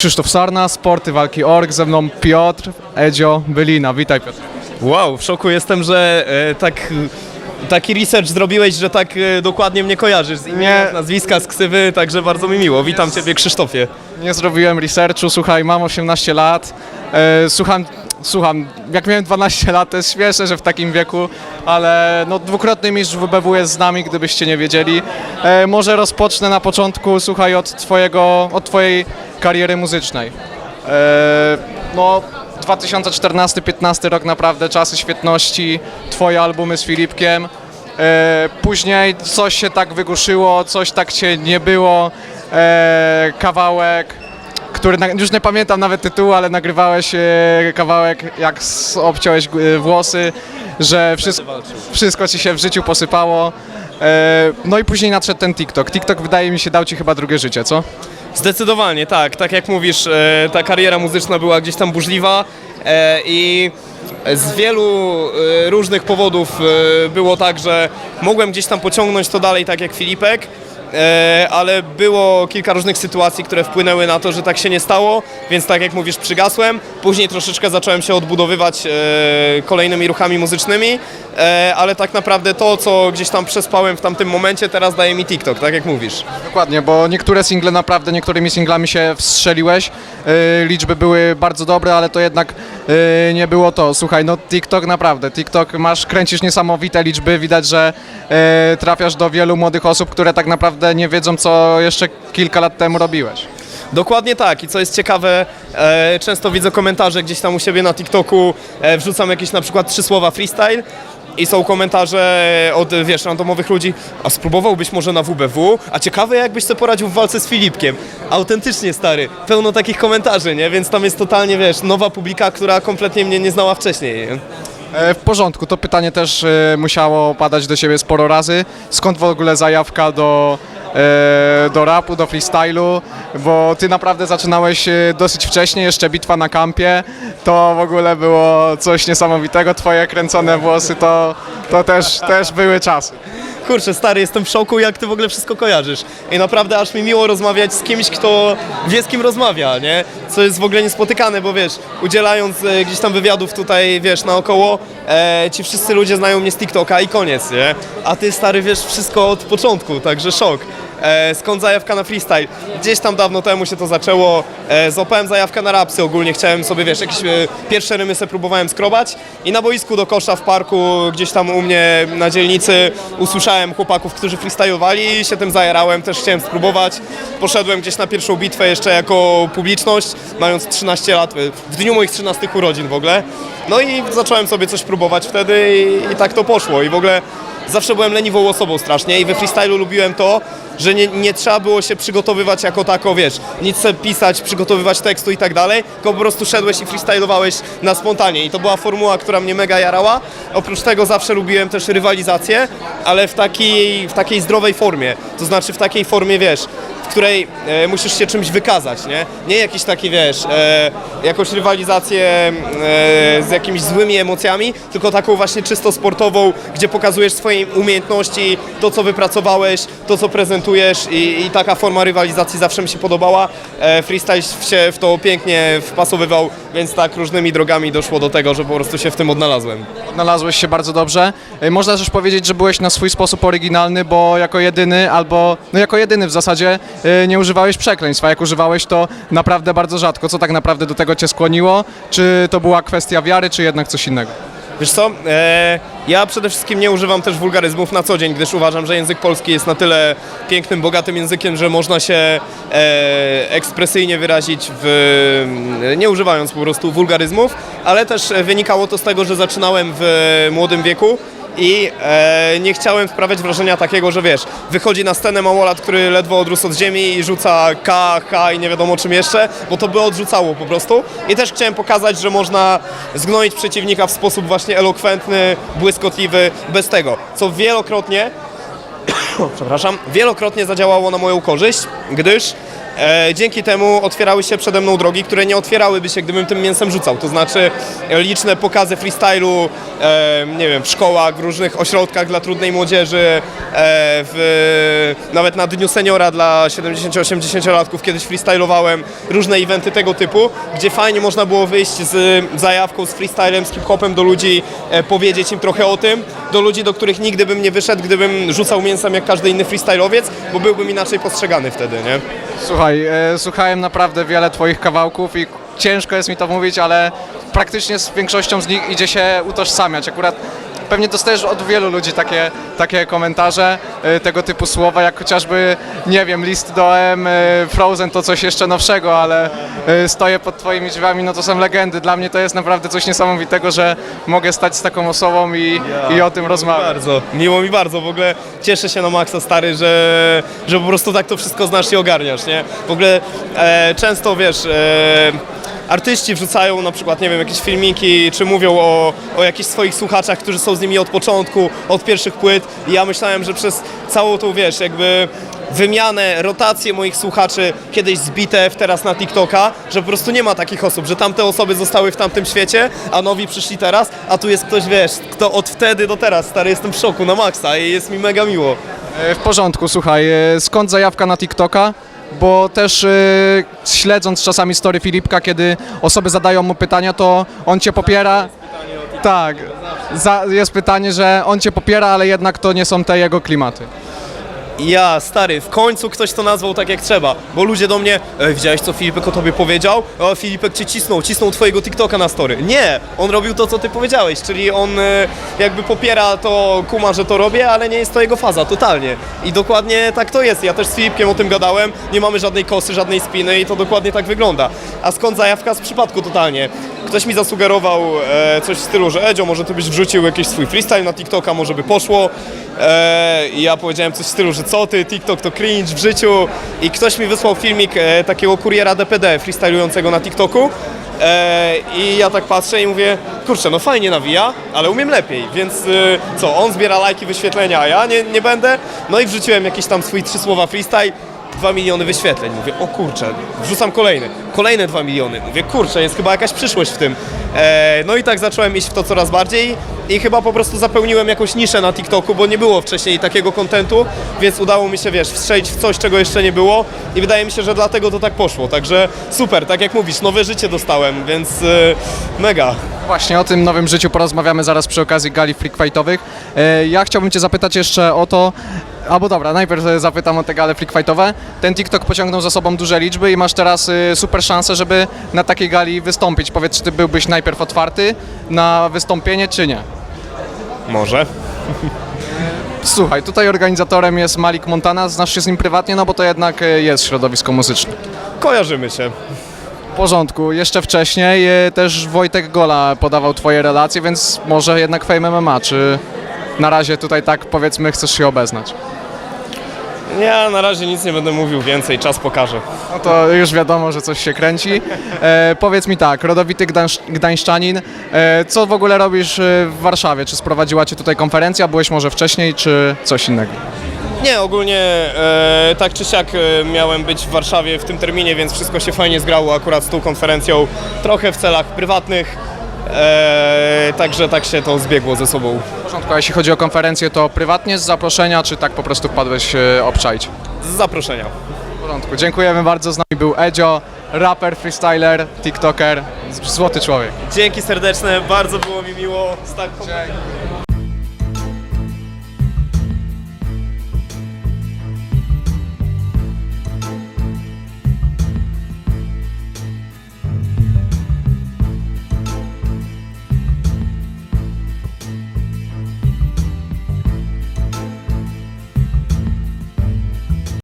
Krzysztof Sarna, Sporty Walki Org, ze mną Piotr, Edzio, Bylina. Witaj Piotr. Wow, w szoku jestem, że e, tak, taki research zrobiłeś, że tak e, dokładnie mnie kojarzysz z imienia, Nie. z nazwiska, z ksywy, także bardzo mi miło. Witam Ciebie Krzysztofie. Nie zrobiłem researchu, słuchaj, mam 18 lat, e, słucham, słucham, jak miałem 12 lat, to jest śmieszne, że w takim wieku, ale no dwukrotny mistrz WBW jest z nami, gdybyście nie wiedzieli. E, może rozpocznę na początku, słuchaj, od twojego, od twojej kariery muzycznej. E, no 2014-15 rok naprawdę, czasy świetności, twoje albumy z Filipkiem. E, później coś się tak wygłuszyło, coś tak cię nie było, e, kawałek, który już nie pamiętam nawet tytułu, ale nagrywałeś kawałek, jak obciąłeś włosy, że wszystko, wszystko ci się w życiu posypało. No i później nadszedł ten TikTok. TikTok wydaje mi się dał ci chyba drugie życie, co? Zdecydowanie, tak. Tak jak mówisz, e, ta kariera muzyczna była gdzieś tam burzliwa e, i z wielu e, różnych powodów e, było tak, że mogłem gdzieś tam pociągnąć to dalej, tak jak Filipek, e, ale było kilka różnych sytuacji, które wpłynęły na to, że tak się nie stało, więc tak jak mówisz, przygasłem. Później troszeczkę zacząłem się odbudowywać kolejnymi ruchami muzycznymi, ale tak naprawdę to, co gdzieś tam przespałem w tamtym momencie, teraz daje mi TikTok, tak jak mówisz. Dokładnie, bo niektóre single naprawdę, niektórymi singlami się wstrzeliłeś. Liczby były bardzo dobre, ale to jednak nie było to. Słuchaj, no TikTok naprawdę, TikTok masz, kręcisz niesamowite liczby, widać, że yy, trafiasz do wielu młodych osób, które tak naprawdę nie wiedzą, co jeszcze kilka lat temu robiłeś. Dokładnie tak i co jest ciekawe, e, często widzę komentarze gdzieś tam u siebie na TikToku, e, wrzucam jakieś na przykład trzy słowa freestyle i są komentarze od, wiesz, randomowych ludzi, a spróbowałbyś może na WBW, a ciekawe jakbyś sobie poradził w walce z Filipkiem. Autentycznie stary, pełno takich komentarzy, nie? Więc tam jest totalnie, wiesz, nowa publika, która kompletnie mnie nie znała wcześniej. Nie? E, W porządku, to pytanie też e, musiało padać do siebie sporo razy. Skąd w ogóle zajawka do, do rapu, do freestylu? Bo ty naprawdę zaczynałeś e, dosyć wcześnie, jeszcze bitwa na kampie. To w ogóle było coś niesamowitego. Twoje kręcone włosy to, to też, też były czasy. Kurczę, stary, jestem w szoku, jak ty w ogóle wszystko kojarzysz. I naprawdę aż mi miło rozmawiać z kimś, kto wie z kim rozmawia, nie? Co jest w ogóle niespotykane, bo wiesz, udzielając e, gdzieś tam wywiadów tutaj, wiesz, naokoło, e, ci wszyscy ludzie znają mnie z TikToka i koniec, nie? A ty, stary, wiesz wszystko od początku, także szok. E, skąd zajawka na freestyle? Gdzieś tam dawno temu się to zaczęło. E, złapałem zajawkę na rapsy ogólnie. Chciałem sobie, wiesz, jakieś e, pierwsze rymy sobie próbowałem skrobać i na boisku do kosza w parku, gdzieś tam u mnie na dzielnicy usłyszałem chłopaków, którzy freestylowali i się tym zajarałem. Też chciałem spróbować. Poszedłem gdzieś na pierwszą bitwę jeszcze jako publiczność, mając 13 lat, e, w dniu moich 13 urodzin w ogóle. No i zacząłem sobie coś próbować wtedy i, i tak to poszło. I w ogóle zawsze byłem leniwą osobą strasznie i we freestylu lubiłem to, że nie, nie trzeba było się przygotowywać jako tako, wiesz, nic pisać, przygotowywać tekstu i tak dalej, tylko po prostu szedłeś i freestylowałeś na spontanie i to była formuła, która mnie mega jarała. Oprócz tego zawsze lubiłem też rywalizację, ale w takiej, w takiej zdrowej formie, to znaczy w takiej formie, wiesz, w której e, musisz się czymś wykazać, nie? Nie jakiś taki, wiesz, e, jakąś rywalizację e, z jakimiś złymi emocjami, tylko taką właśnie czysto sportową, gdzie pokazujesz swoje umiejętności, to co wypracowałeś, to co prezentujesz i, i taka forma rywalizacji zawsze mi się podobała. E, freestyle się w to pięknie wpasowywał, więc tak różnymi drogami doszło do tego, że po prostu się w tym odnalazłem. Odnalazłeś się bardzo dobrze. E, Można też powiedzieć, że byłeś na swój sposób oryginalny, bo jako jedyny albo, no jako jedyny w zasadzie e, nie używałeś przekleństwa. Jak używałeś to naprawdę bardzo rzadko. Co tak naprawdę do tego cię skłoniło? Czy to była kwestia wiary, czy jednak coś innego? Wiesz co, e, ja przede wszystkim nie używam też wulgaryzmów na co dzień, gdyż uważam, że język polski jest na tyle pięknym, bogatym językiem, że można się e, ekspresyjnie wyrazić w, nie używając po prostu wulgaryzmów, ale też wynikało to z tego, że zaczynałem w młodym wieku i e, nie chciałem sprawiać wrażenia takiego, że wiesz, wychodzi na scenę małolat, który ledwo odrósł od ziemi i rzuca K, K i nie wiadomo czym jeszcze, bo to by odrzucało po prostu. I też chciałem pokazać, że można zgnoić przeciwnika w sposób właśnie elokwentny, błyskotliwy, bez tego, co wielokrotnie, przepraszam, wielokrotnie zadziałało na moją korzyść, gdyż E, dzięki temu otwierały się przede mną drogi, które nie otwierałyby się, gdybym tym mięsem rzucał. To znaczy e, liczne pokazy freestylu, e, nie wiem, w szkołach, w różnych ośrodkach dla trudnej młodzieży, w, nawet na Dniu Seniora dla 70-80-latków kiedyś freestylowałem, różne eventy tego typu, gdzie fajnie można było wyjść z zajawką, z freestylem, z hip-hopem do ludzi, powiedzieć im trochę o tym, do ludzi, do których nigdy bym nie wyszedł, gdybym rzucał mięsem jak każdy inny freestylowiec, bo byłbym inaczej postrzegany wtedy, nie? Słuchaj, e, słuchałem naprawdę wiele Twoich kawałków i ciężko jest mi to mówić, ale praktycznie z większością z nich idzie się utożsamiać. Akurat pewnie dostajesz od wielu ludzi takie, takie komentarze, e, tego typu słowa, jak chociażby, nie wiem, list do M, e, Frozen to coś jeszcze nowszego, ale e, stoję pod Twoimi drzwiami, no to są legendy. Dla mnie to jest naprawdę coś niesamowitego, że mogę stać z taką osobą i, i o tym rozmawiać. Bardzo, miło mi bardzo, w ogóle cieszę się na maksa stary, że, że po prostu tak to wszystko znasz i ogarniasz, nie? W ogóle e, często, wiesz, e, artyści wrzucają na przykład, nie wiem, jakieś filmiki, czy mówią o, o jakichś swoich słuchaczach, którzy są z nimi od początku, od pierwszych płyt i ja myślałem, że przez całą tą, wiesz, jakby wymianę, rotację moich słuchaczy kiedyś z Bitew, teraz na TikToka, że po prostu nie ma takich osób, że tamte osoby zostały w tamtym świecie, a nowi przyszli teraz, a tu jest ktoś, wiesz, kto od wtedy do teraz, stary, jestem w szoku na maksa i jest mi mega miło. E, W porządku, słuchaj, e, skąd zajawka na TikToka? Bo też e, śledząc czasami story Filipka, kiedy osoby zadają mu pytania, to on cię popiera. Tak, za, jest pytanie, że on cię popiera, ale jednak to nie są te jego klimaty. Ja, stary, w końcu ktoś to nazwał tak jak trzeba, bo ludzie do mnie, e, widziałeś co Filipek o tobie powiedział? O, Filipek cię cisnął, cisnął twojego TikToka na story. Nie, on robił to, co ty powiedziałeś, czyli on e, jakby popiera to, kuma, że to robię, ale nie jest to jego faza, totalnie. I dokładnie tak to jest, ja też z Filipkiem o tym gadałem, nie mamy żadnej kosy, żadnej spiny i to dokładnie tak wygląda. A skąd zajawka z przypadku totalnie? Ktoś mi zasugerował e, coś w stylu, że Edzio, może ty byś wrzucił jakiś swój freestyle na TikToka, może by poszło. E, I ja powiedziałem coś w stylu, że co ty, TikTok to cringe w życiu. I ktoś mi wysłał filmik e, takiego kuriera DPD freestylującego na TikToku. E, I ja tak patrzę i mówię, kurczę, no fajnie nawija, ale umiem lepiej, więc e, co, on zbiera lajki, wyświetlenia, a ja nie, nie będę. No i wrzuciłem jakiś tam swój trzy słowa freestyle. 2 miliony wyświetleń. Mówię, o kurczę, wrzucam kolejny. Kolejne 2 miliony. Mówię, kurczę, jest chyba jakaś przyszłość w tym. E, no i tak zacząłem iść w to coraz bardziej i chyba po prostu zapełniłem jakąś niszę na TikToku, bo nie było wcześniej takiego kontentu, więc udało mi się, wiesz, wstrzelić w coś, czego jeszcze nie było i wydaje mi się, że dlatego to tak poszło. Także super, tak jak mówisz, nowe życie dostałem, więc e, mega. Właśnie o tym nowym życiu porozmawiamy zaraz przy okazji gali fightowych. E, Ja chciałbym Cię zapytać jeszcze o to, albo dobra, najpierw zapytam o te gale freak fightowe. Ten TikTok pociągnął za sobą duże liczby i masz teraz e, super szansę, żeby na takiej gali wystąpić. Powiedz, czy Ty byłbyś najpierw otwarty na wystąpienie, czy nie? Może. Słuchaj, tutaj organizatorem jest Malik Montana, znasz się z nim prywatnie, no bo to jednak e, jest środowisko muzyczne. Kojarzymy się. W porządku, jeszcze wcześniej e, też Wojtek Gola podawał Twoje relacje, więc może jednak Fame MMA, czy na razie tutaj tak powiedzmy chcesz się obeznać? Ja na razie nic nie będę mówił więcej, czas pokaże. No to już wiadomo, że coś się kręci. E, powiedz mi tak, rodowity gdańsz, gdańszczanin, e, co w ogóle robisz e, w Warszawie? Czy sprowadziła Cię tutaj konferencja, byłeś może wcześniej, czy coś innego? Nie, ogólnie e, tak czy siak e, miałem być w Warszawie w tym terminie, więc wszystko się fajnie zgrało akurat z tą konferencją, trochę w celach prywatnych, e, także tak się to zbiegło ze sobą. W porządku, a jeśli chodzi o konferencję, to prywatnie z zaproszenia, czy tak po prostu wpadłeś e, obczaić? Z zaproszenia. W porządku, dziękujemy bardzo, z nami był Edzio, raper, freestyler, tiktoker, złoty człowiek. Dzięki serdeczne, bardzo było mi miło. Z tak...